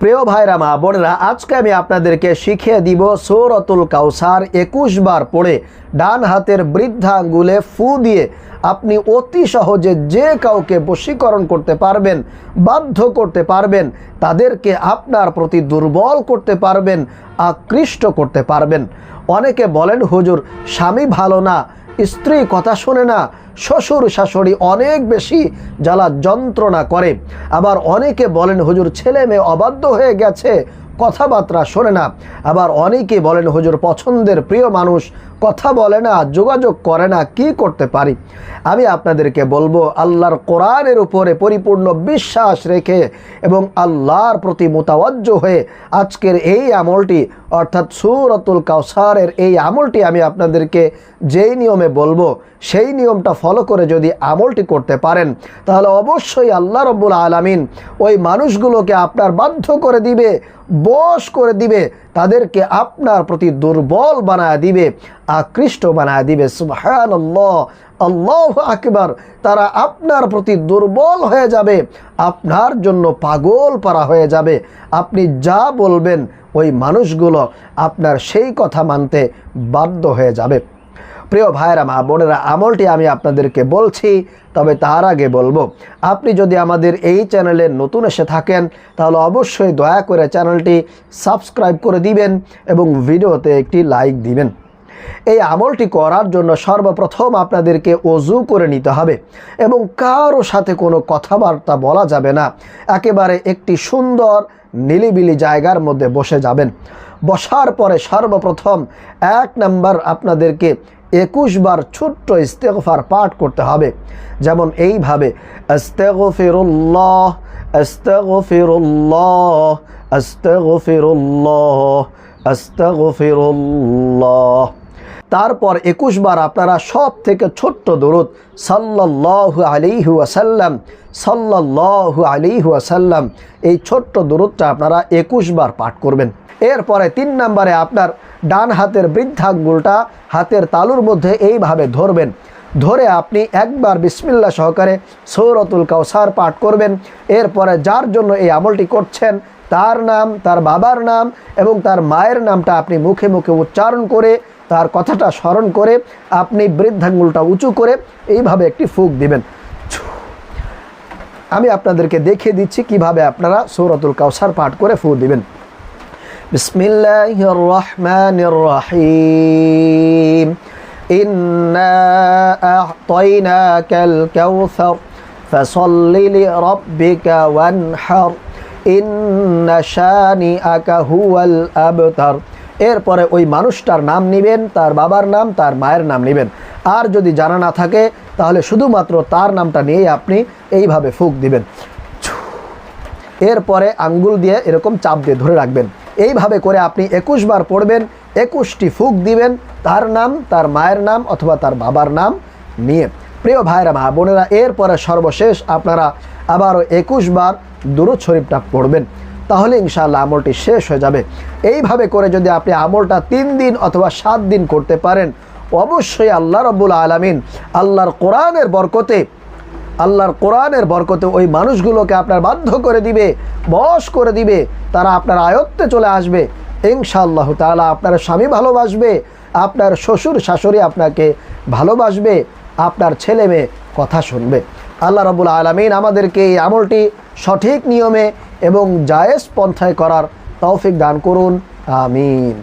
প্রিয় ভাইরা, মা বোনেরা, আজকে আমি আপনাদেরকে শিখিয়ে দিব সৌরতুল কাউসার একুশ বার পড়ে ডান হাতের বৃদ্ধা আঙ্গুলে ফু দিয়ে আপনি অতি সহজে যে কাউকে বশীকরণ করতে পারবেন, বাধ্য করতে পারবেন, তাদেরকে আপনার প্রতি দুর্বল করতে পারবেন, আকৃষ্ট করতে পারবেন। অনেকে বলেন, হুজুর, স্বামী ভালো না। স্ত্রী কথা শোনে না, শ্বশুর শাশুড়ি অনেক বেশি জ্বালা যন্ত্রণা করে। আবার অনেকে বলেন, হুজুর, ছেলে মেয়ে অবাধ্য হয়ে গেছে, কথাবার্তা শোনে না। আবার অনেকে বলেন, হুজুর, পছন্দের প্রিয় মানুষ কথা বলে না, যোগাযোগ করে না, কি করতে পারি? আমি আপনাদেরকে বলব, আল্লাহর কোরআনের উপরে পরিপূর্ণ বিশ্বাস রেখে এবং আল্লাহর প্রতি মোতাবজ্জ হয়ে আজকের এই আমলটি, অর্থাৎ সুরতুল কাউসারের এই আমলটি আমি আপনাদেরকে যেই নিয়মে বলব, সেই নিয়মটা ফলো করে যদি আমলটি করতে পারেন, তাহলে অবশ্যই আল্লাহ রব্বুল আলমিন ওই মানুষগুলোকে আপনার বাধ্য করে দিবে, বশ করে দিবে, তাদেরকে আপনার প্রতি দুর্বল বানায় দিবে। আকৃষ্ট বানায় দিবে। আল্লাহ আল্লাহ আকবার। তারা আপনার প্রতি দুর্বল হয়ে যাবে। আপনার জন্য পাগল পারা হয়ে যাবে। আপনি যা বলবেন ওই মানুষগুলো আপনার সেই কথা মানতে বাধ্য হয়ে যাবে। প্রিয় ভাইরা মা বোনেরা, আমলটি আমি আপনাদেরকে বলছি, তবে তার আগে বলব, আপনি যদি আমাদের এই চ্যানেলে নতুন এসে থাকেন, তাহলে অবশ্যই দয়া করে চ্যানেলটি সাবস্ক্রাইব করে দিবেন এবং ভিডিওতে একটি লাইক দিবেন। এই আমলটি করার জন্য সর্বপ্রথম আপনাদেরকে অজু করে নিতে হবে এবং কারও সাথে কোনো কথাবার্তা বলা যাবে না। একেবারে একটি সুন্দর, নিলিবিলি জায়গার মধ্যে বসে যাবেন। বসার পরে সর্বপ্রথম এক নাম্বার আপনাদেরকে একুশ বার ছোট্ট ইস্তেগফার পাঠ করতে হবে। যেমন এইভাবে, আস্তেগফিরুল্লাহ তারপর একুশ বার আপনারা সব থেকে ছোট্ট দরুদ সাল্লাহ আলিহু আসাল্লাম সাল্লাহ আলিহু আসাল্লাম এই ছোট্ট দরুদটা আপনারা একুশ বার পাঠ করবেন। এরপরে তিন নম্বরে আপনার ডান হাতের বৃদ্ধাঙ্গুলটা হাতের তালুর মধ্যে এইভাবে ধরবেন। ধরে আপনি একবার বিসমিল্লা সহকারে সৌরতুল কাউসার পাঠ করবেন। এরপরে যার জন্য এই আমলটি করছেন, তার নাম, তার বাবার নাম এবং তার মায়ের নামটা আপনি মুখে মুখে উচ্চারণ করে তার কথাটা স্মরণ করে আপনি বৃদ্ধাঙ্গুলটা উঁচু করে এইভাবে একটি ফুক দিবেন আমি আপনাদেরকে দেখিয়ে দিচ্ছি কিভাবে আপনারা সৌরতুল কাউসার পাঠ করে ফু দিবেন বিসমিল্লাহির রহমানির রহিম إنا أعطيناك الكوثر فصل لربك وانحر إن شانئك هو الأبتر এরপরে ওই মানুষটার নাম নেবেন, তার বাবার নাম, তার মায়ের নাম নেবেন। আর যদি জানা না থাকে, তাহলে শুধুমাত্র তার নামটা নিয়েই আপনি এইভাবে ফুক দিবেন। এরপরে আঙ্গুল দিয়ে এরকম চাপ দিয়ে ধরে রাখবেন। এইভাবে করে আপনি একুশ বার পড়বেন, একুশটি ফুক দিবেন, তার নাম, তার মায়ের নাম অথবা তার বাবার নাম নিয়ে। প্রিয় ভাইরা, মা বোনেরা, এরপরে সর্বশেষ আপনারা আবারও একুশ বার দুরুদ শরীফটা পড়বেন। তাহলে ইনশাআল্লাহ আমলটি শেষ হয়ে যাবে। এইভাবে করে যদি আপনি আমলটা তিন দিন অথবা সাত দিন করতে পারেন, অবশ্যই আল্লাহ রব্বুল আলমিন আল্লাহর কোরআনের বরকতে, আল্লাহর কোরআনের বরকতে ওই মানুষগুলোকে আপনার বাধ্য করে দিবে, বশ করে দিবে, তারা আপনার আয়ত্তে চলে আসবে। ইনশাআল্লাহ তালা আপনার স্বামী ভালোবাসবে, আপনার শ্বশুর শাশুড়ি আপনাকে ভালোবাসবে, আপনার ছেলে মেয়ে কথা শুনবে। আল্লাহ রবুল আলমিন আমাদেরকে এই আমলটি সঠিক নিয়মে এবং জায়েজ পন্থায় করার তৌফিক দান করুন, আমিন।